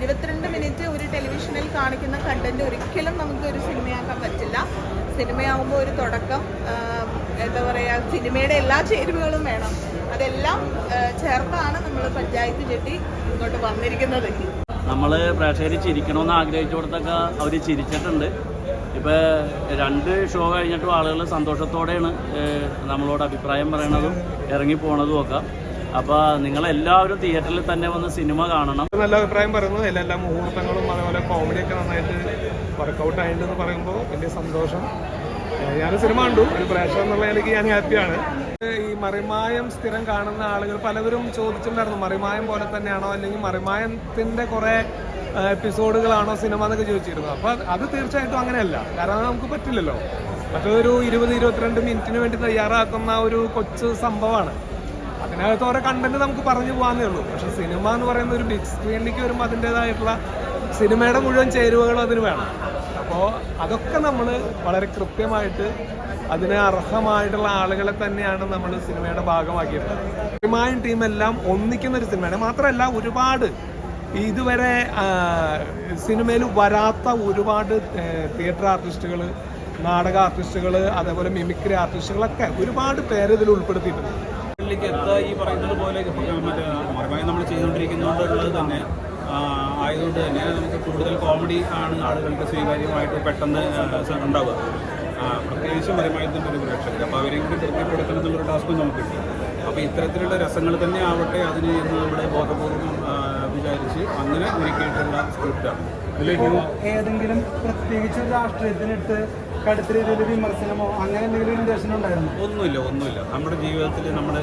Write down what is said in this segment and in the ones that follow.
ഇരുപത്തിരണ്ട് മിനിറ്റ് ഒരു ടെലിവിഷനിൽ കാണിക്കുന്ന കണ്ടന്റ് ഒരിക്കലും നമുക്ക് ഒരു സിനിമയാക്കാൻ പറ്റില്ല. സിനിമയാകുമ്പോൾ ഒരു തുടക്കം എന്താ പറയുക സിനിമയുടെ എല്ലാ ചേരുവകളും വേണം. അതെല്ലാം ചേർത്താണ് നമ്മൾ പഞ്ചായത്ത് ചെട്ടി ഇങ്ങോട്ട് വന്നിരിക്കുന്നത്. നമ്മൾ പ്രേക്ഷകർ ചിരിക്കണമെന്ന് ആഗ്രഹിച്ചു കൊടുത്തൊക്കെ അവർ ചിരിച്ചിട്ടുണ്ട്. ഇപ്പോൾ രണ്ട് ഷോ കഴിഞ്ഞിട്ടും ആളുകൾ സന്തോഷത്തോടെയാണ് നമ്മളോട് അഭിപ്രായം പറയണതും ഇറങ്ങി പോണതും ഒക്കെ. അപ്പോൾ നിങ്ങളെല്ലാവരും തിയേറ്ററിൽ തന്നെ വന്ന് സിനിമ കാണണം. നല്ല അഭിപ്രായം പറയുന്നത് എല്ലാ എല്ലാ മുഹൂർത്തങ്ങളും അതേപോലെ കോമഡിയൊക്കെ നന്നായിട്ട് വർക്കൗട്ട് ആയിട്ടുണ്ടെന്ന് പറയുമ്പോൾ വലിയ സന്തോഷം. ഞാൻ സിനിമ കണ്ടു. ഒരു പ്രേക്ഷകൻ എന്നുള്ള നിലയ്ക്ക് ഞാൻ ഹാപ്പിയാണ്. ഈ മറിമായം സ്ഥിരം കാണുന്ന ആളുകൾ പലവരും ചോദിച്ചിട്ടുണ്ടായിരുന്നു മറിമായം പോലെ തന്നെയാണോ അല്ലെങ്കിൽ മറിമായത്തിന്റെ കുറെ എപ്പിസോഡുകളാണോ സിനിമ എന്നൊക്കെ ചോദിച്ചിരുന്നു. അപ്പൊ അത് തീർച്ചയായിട്ടും അങ്ങനെയല്ല. കാരണം നമുക്ക് പറ്റില്ലല്ലോ. മറ്റൊരു ഇരുപത് ഇരുപത്തിരണ്ട് മിനിറ്റിന് വേണ്ടി തയ്യാറാക്കുന്ന ഒരു കൊച്ചു സംഭവമാണ്. അതിനകത്ത് ഓരോ കണ്ടന്റ് നമുക്ക് പറഞ്ഞു പോകാന്നേ ഉള്ളൂ. പക്ഷെ സിനിമ എന്ന് പറയുന്ന ഒരു ബിഗ് സ്ക്രീനിലേക്ക് വരുമ്പോൾ അതിന്റെതായിട്ടുള്ള സിനിമയുടെ മുഴുവൻ ചേരുവകളും അതിന് വേണം. അപ്പോൾ അതൊക്കെ നമ്മൾ വളരെ കൃത്യമായിട്ട് അതിന് അർഹമായിട്ടുള്ള ആളുകളെ തന്നെയാണ് നമ്മൾ സിനിമയുടെ ഭാഗമാക്കിയിട്ടുള്ളത്. സിനിമയും എല്ലാം ഒന്നിക്കുന്ന ഒരു സിനിമയാണ് മാത്രമല്ല ഒരുപാട് ഇതുവരെ സിനിമയിൽ വരാത്ത ഒരുപാട് തിയേറ്റർ ആർട്ടിസ്റ്റുകൾ നാടക ആർട്ടിസ്റ്റുകൾ അതേപോലെ മിമിക്രി ആർട്ടിസ്റ്റുകളൊക്കെ ഒരുപാട് പേര് ഇതിൽ ഉൾപ്പെടുത്തിയിട്ടുണ്ട്. ിലേക്ക് എത്തുക ഈ പറയുന്നത് പോലെ മറമായി നമ്മൾ ചെയ്തുകൊണ്ടിരിക്കുന്നതുകൊണ്ടുള്ളത് തന്നെ. ആയതുകൊണ്ട് തന്നെ നമുക്ക് കൂടുതൽ കോമഡി ആണ് ആളുകൾക്ക് സ്വീകാര്യമായിട്ട് പെട്ടെന്ന് ഉണ്ടാവുക. പ്രത്യേകിച്ചും മരമായതിന്റെ ഒരു പ്രേക്ഷകർ. അപ്പോൾ അവരെയും കൂടി തൃപ്തിപ്പെടുത്തണം എന്നുള്ളൊരു ടാസ്ക്കും നമുക്കുണ്ട് അപ്പോൾ ഇത്തരത്തിലുള്ള രസങ്ങൾ തന്നെ ആവട്ടെ അതിന് എന്ന് നമ്മുടെ ബോധപൂർവം ആ, വിചാരിച്ച് അങ്ങനെ ഒരുക്കിയിട്ടുള്ള സ്ക്രിപ്റ്റാണ് ഏതെങ്കിലും പ്രത്യേകിച്ച് രാഷ്ട്രീയത്തിനിട്ട് കടുത്ത രീതിയിൽ വിമർശനമോ അങ്ങനെ എന്തെങ്കിലും ഇന്റൻഷൻ ഉണ്ടായിരുന്നു? ഒന്നുമില്ല ഒന്നുമില്ല. നമ്മുടെ ജീവിതത്തിൽ നമ്മൾ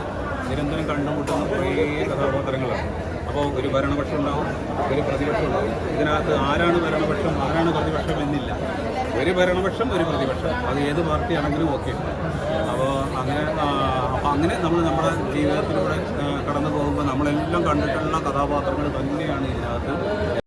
നിരന്തരം കണ്ടുമുട്ടുന്ന കുറേ കഥാപാത്രങ്ങളാണ്. അപ്പോൾ ഒരു ഭരണപക്ഷം ഉണ്ടാവും ഒരു പ്രതിപക്ഷം ഉണ്ടാവും. ഇതിനകത്ത് ആരാണ് ഭരണപക്ഷം ആരാണ് പ്രതിപക്ഷം എന്നില്ല. ഒരു ഭരണപക്ഷം ഒരു പ്രതിപക്ഷം. അത് ഏത് പാർട്ടിയാണെങ്കിലും ഓക്കെ. അപ്പോൾ അങ്ങനെ അപ്പോൾ അങ്ങനെ നമ്മൾ നമ്മുടെ ജീവിതത്തിലൂടെ കടന്നു നമ്മളെല്ലാം കണ്ടിട്ടുള്ള കഥാപാത്രങ്ങൾ തന്നെയാണ് ഇതിനകത്ത്.